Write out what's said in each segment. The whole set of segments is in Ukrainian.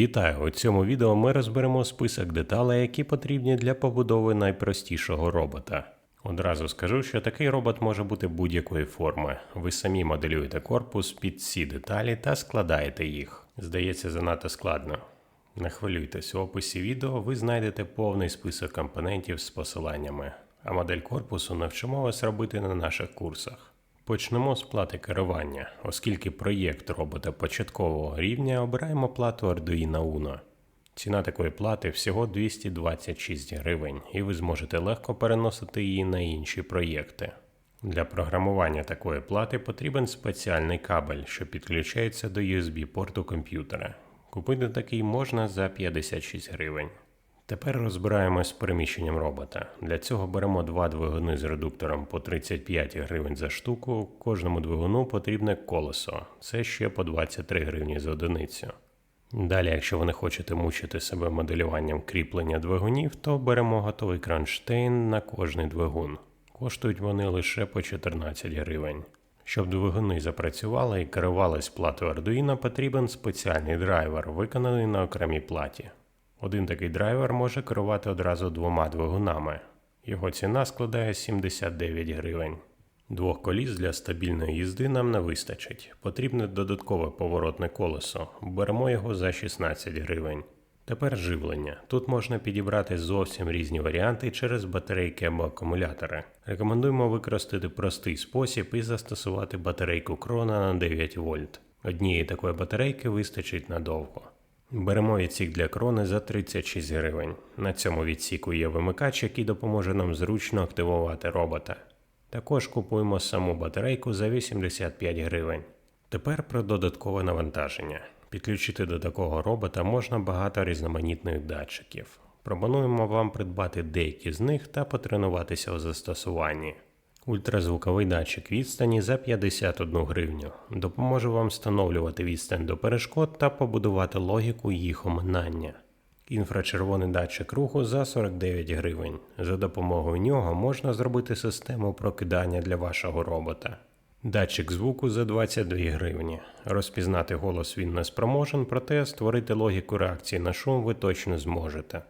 Вітаю! У цьому відео ми розберемо список деталей, які потрібні для побудови найпростішого робота. Одразу скажу, що такий робот може бути будь-якої форми. Ви самі моделюєте корпус під ці деталі та складаєте їх. Здається, занадто складно. Не хвилюйтесь, у описі відео ви знайдете повний список компонентів з посиланнями, а модель корпусу навчимо вас робити на наших курсах. Почнемо з плати керування, оскільки проєкт робота початкового рівня обираємо плату Arduino Uno. Ціна такої плати всього 226 гривень, і ви зможете легко переносити її на інші проєкти. Для програмування такої плати потрібен спеціальний кабель, що підключається до USB-порту комп'ютера. Купити такий можна за 56 гривень. Тепер розбираємось з переміщенням робота. Для цього беремо два двигуни з редуктором по 35 гривень за штуку. Кожному двигуну потрібне колесо. Це ще по 23 гривні за одиницю. Далі, якщо ви не хочете мучити себе моделюванням кріплення двигунів, то беремо готовий кронштейн на кожний двигун. Коштують вони лише по 14 гривень. Щоб двигуни запрацювали і керувались платою Arduino, потрібен спеціальний драйвер, виконаний на окремій платі. Один такий драйвер може керувати одразу двома двигунами. Його ціна складає 79 гривень. Двох коліс для стабільної їзди нам не вистачить. Потрібне додаткове поворотне колесо. Беремо його за 16 гривень. Тепер живлення. Тут можна підібрати зовсім різні варіанти через батарейки або акумулятори. Рекомендуємо використати простий спосіб і застосувати батарейку крона на 9 вольт. Однієї такої батарейки вистачить надовго. Беремо відсік для крони за 36 гривень. На цьому відсіку є вимикач, який допоможе нам зручно активувати робота. Також купуємо саму батарейку за 85 гривень. Тепер про додаткове навантаження. Підключити до такого робота можна багато різноманітних датчиків. Пропонуємо вам придбати деякі з них та потренуватися у застосуванні. Ультразвуковий датчик відстані за 51 гривню допоможе вам встановлювати відстань до перешкод та побудувати логіку їх оминання. Інфрачервоний датчик руху за 49 гривень. За допомогою нього можна зробити систему прокидання для вашого робота. Датчик звуку за 22 гривні. Розпізнати голос він не спроможен, проте створити логіку реакції на шум ви точно зможете.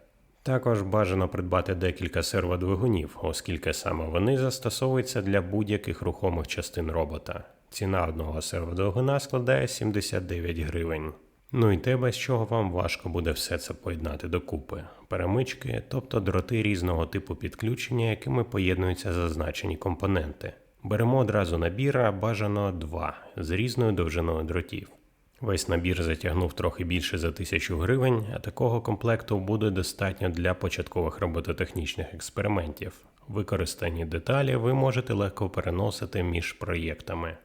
Також бажано придбати декілька серводвигунів, оскільки саме вони застосовуються для будь-яких рухомих частин робота. Ціна одного серводвигуна складає 79 гривень. Ну і те, без чого вам важко буде все це поєднати докупи. Перемички, тобто дроти різного типу підключення, якими поєднуються зазначені компоненти. Беремо одразу набір, а бажано два з різною довжиною дротів. Весь набір затягнув трохи більше за тисячу гривень, а такого комплекту буде достатньо для початкових робототехнічних експериментів. Використані деталі ви можете легко переносити між проєктами.